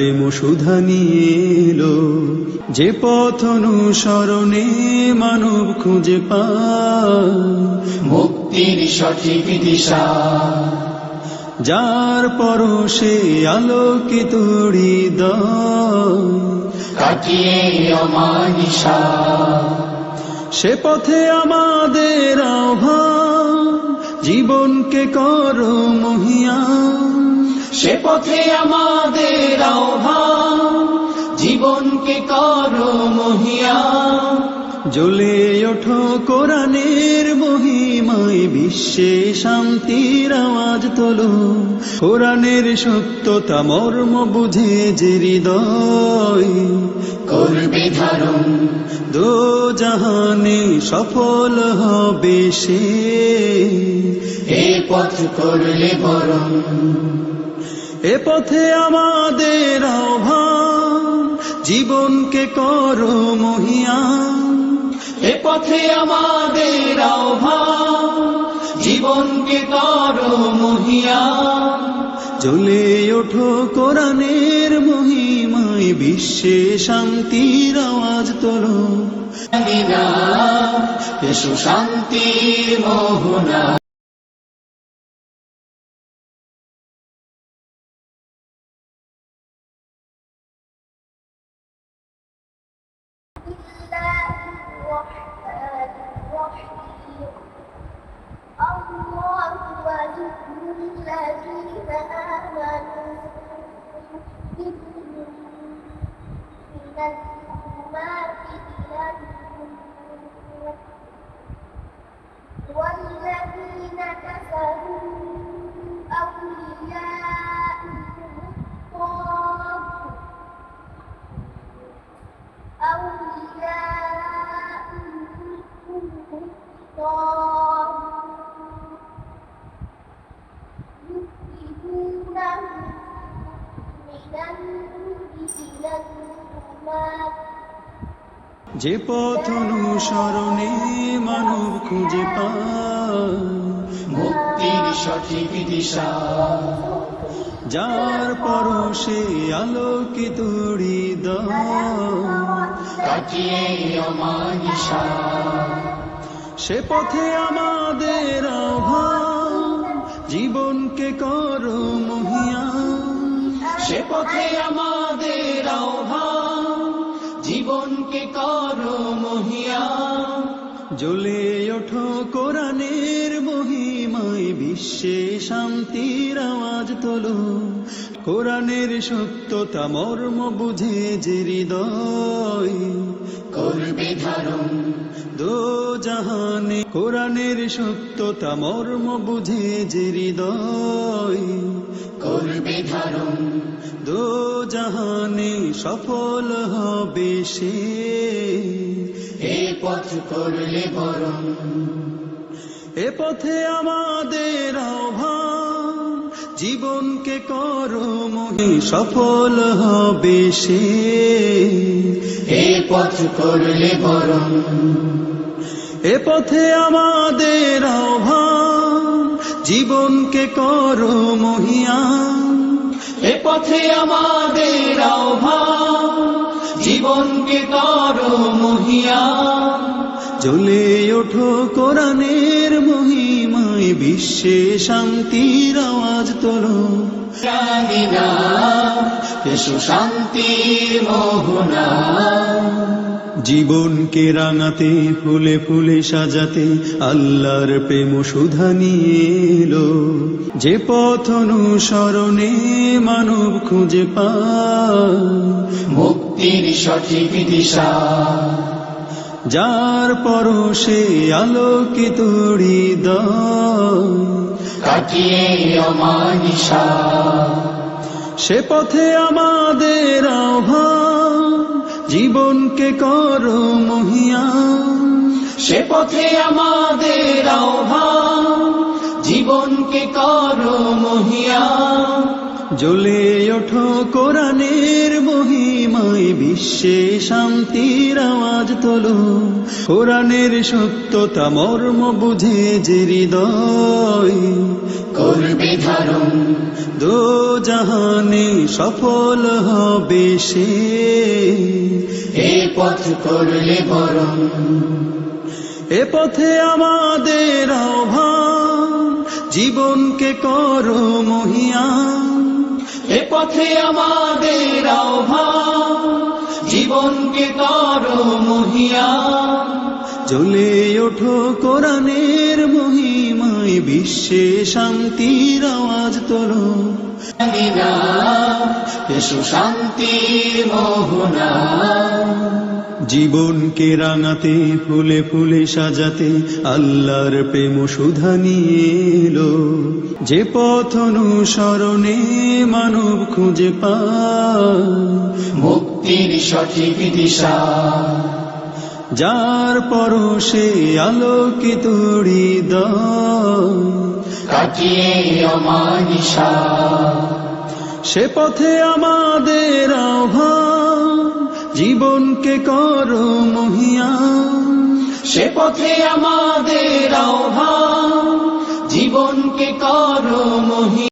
প্রেম সুধা নিয়ে এলো। যে পথ অনুসরণে মানব খুঁজে পায়। মুক্তির সঠিক দিশা। যার পরশে আলোকিত হৃদয়। কাটিয়ে অমানিসা। সে পথে আমাদের আহ্বান জীবনকে করো মহিয়ান সে পথে আমাদের আহ্বান। জীবনকে করো মহিয়া। জ্বলে ওঠো কোরআনের মহিমায়, বিশ্বে শান্তির আওয়াজ তোলো। কোরআনের সত্যতা মর্ম বুঝে যে হৃদয় করবে ধারণ। দো জাহানে সফল হবে সে। পথ করলে বরণ। এ পথে আমাদের আহ্বান, জীবনকে করো মহিয়ান। এ পথে আমাদের আহ্বান, জীবনকে করো মহিয়া চলে ওঠো কোরআনের মহিমায়, বিশ্বে শান্তির আওয়াজ তোলো। এসো শান্তির মোহনা 那 যে পথ অনুসরণে মানব খুঁজে মুক্তির সঠিক দিশা। যার পরশে আলোকিত হৃদয়, কাটিয়ে অমানিসা সে পথে আমাদের আহ্বান, জীবনকে করো মহিয়ান সে পথে আমাদের আহ্বান করো মহিয়া। জ্বলে ওঠো কোরআনের মহিমায় বিশ্বে শান্তির আওয়াজ তোলো। কোরআনের সত্যতা মর্ম বুঝে যে হৃদয় করবে ধারণ দো জাহানে কোরআনের সত্যতা মর্ম বুঝে যে হৃদয় করবে ধারণ দো জাহানে সফল হবে সে। এ পথ করলে বরণ এ পথে আমাদের আহ্বান জীবনকে করো মহি সফল হবে সে। এ পথ করলে বরণ এ পথে আমাদের আহ্বান জীবনকে করো মহিয়ান। এ পথে আমাদের আহ্বান জীবনকে করো মহিয়া চলে ওঠো কোরআনের মহিমায় বিশ্বে শান্তির আওয়াজ তোলো। এসো শান্তির মোহনা জীবনকে রাঙাতে ফুলে ফুলে সাজাতে আল্লাহর প্রেম সুধা নিয়ে এলো। যে পথ অনুসরণে মানব খুঁজে পায় মুক্তির সঠিক দিশা। যার পরশে আলোকিত হৃদয় কাটিয়ে অমানিসা সে পথে আমাদের আহ্বান জীবনকে কর মহিয়ান সে পথে আমাদের আহ্বান। জীবনকে কর মহিয়া। জ্বলে ওঠো কোরআনের মহিমায় বিশ্বে শান্তির আওয়াজ তোলো। কোরআনের সত্যতা মর্ম বুঝে যে হৃদয় করবে ধারণ। দো জাহানে সফল হবে সে। পথ করলে বরণ এ পথে আমাদের আহ্বান, জীবনকে করো এ পথে আমাদের আহ্বান, জীবনকে তর মহিয়া। চলে ওঠো কোরআনের মহিমায়, বিশ্বে শান্তির আওয়াজ দিনা এসো শান্তির মোহনা। জীবনকে রাঙাতে ফুলে ফুলে সাজাতে আল্লাহর প্রেম সুধা নিয়ে এলো। যে পথ অনুসরণে মানব খুঁজে পায়। মুক্তির সঠিক দিশা। যার পরশে আলোকিত হৃদয়। কাটিয়ে অমানিসা। সে পথে আমাদের জীবনকে করো মহিয়া। সে পথে আমাদের আহ্বান জীবনকে করো মহি